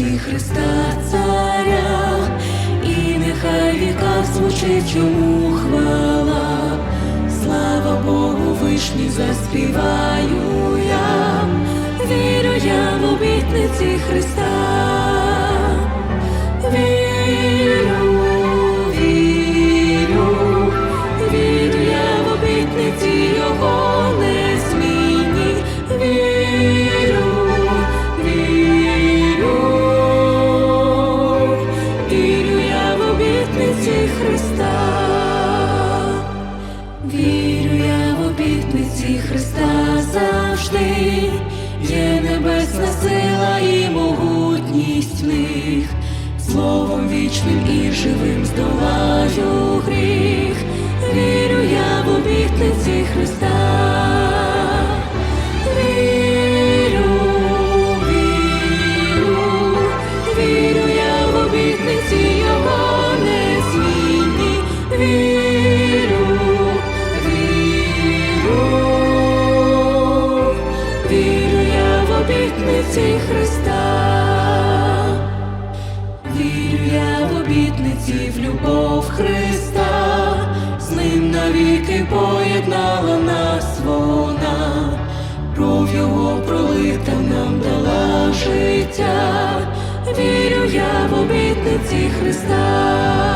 Христі Христа Царя, і нехай віка звучить йому хвала, слава Богу, вишні заспіваю я, вірю я в обітниці Христа. Завжди, є небесна сила і могутність в них, словом вічним і живим обітниці Христа. Вірю я в обітниці в любов Христа, з ним навіки поєднала нас вона, кров його пролита нам дала життя, вірю я в обітниці Христа.